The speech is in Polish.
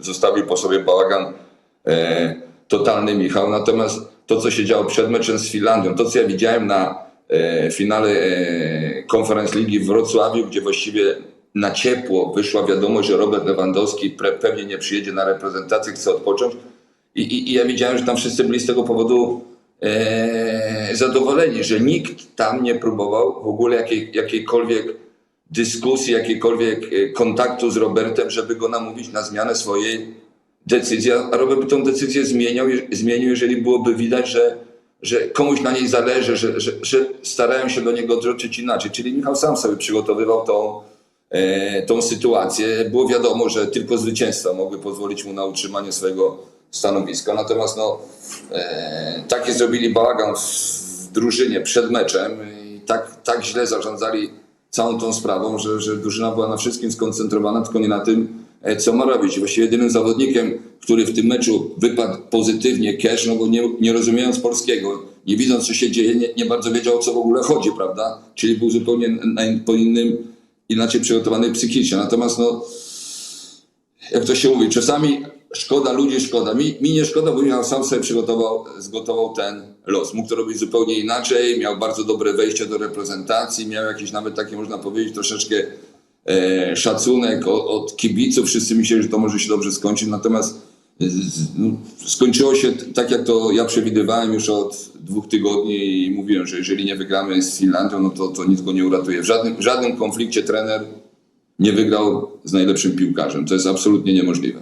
Zostawił po sobie bałagan e, totalny Michał. Natomiast to, co się działo przed meczem z Finlandią, to, co ja widziałem na e, finale e, konferenc ligi w Wrocławiu, gdzie właściwie na ciepło wyszła wiadomość, że Robert Lewandowski pre, pewnie nie przyjedzie na reprezentację, chce odpocząć. I, i, I ja widziałem, że tam wszyscy byli z tego powodu e, zadowoleni, że nikt tam nie próbował w ogóle jakiej, jakiejkolwiek dyskusji, jakiejkolwiek e, kontaktu z Robertem, żeby go namówić na zmianę swojej decyzji. A Robert by tą decyzję zmieniał, zmienił, jeżeli byłoby widać, że, że komuś na niej zależy, że, że, że starają się do niego odwrócić inaczej. Czyli Michał sam sobie przygotowywał tą, e, tą sytuację. Było wiadomo, że tylko zwycięstwa mogły pozwolić mu na utrzymanie swojego stanowiska. Natomiast no, e, taki zrobili bałagan w, w drużynie przed meczem i tak, tak źle zarządzali całą tą sprawą, że, że drużyna była na wszystkim skoncentrowana, tylko nie na tym, e, co ma robić. Właściwie jedynym zawodnikiem, który w tym meczu wypadł pozytywnie, Cash, no bo nie, nie rozumiejąc polskiego, nie widząc co się dzieje, nie, nie bardzo wiedział o co w ogóle chodzi, prawda? Czyli był zupełnie na, po innym, inaczej przygotowany psychicznie. Natomiast no, jak to się mówi, czasami szkoda ludzi, szkoda. Mi, mi nie szkoda, bo Michał sam sobie przygotował, zgotował ten los. Mógł to robić zupełnie inaczej, miał bardzo dobre wejście do reprezentacji, miał jakiś nawet taki, można powiedzieć, troszeczkę e, szacunek od, od kibiców. Wszyscy myśleli, że to może się dobrze skończyć, natomiast e, z- no, skończyło się tak, jak to ja przewidywałem już od dwóch tygodni i mówiłem, że jeżeli nie wygramy z Finlandią, no to, to nic go nie uratuje. W żadnym, w żadnym konflikcie trener nie wygrał z najlepszym piłkarzem. To jest absolutnie niemożliwe.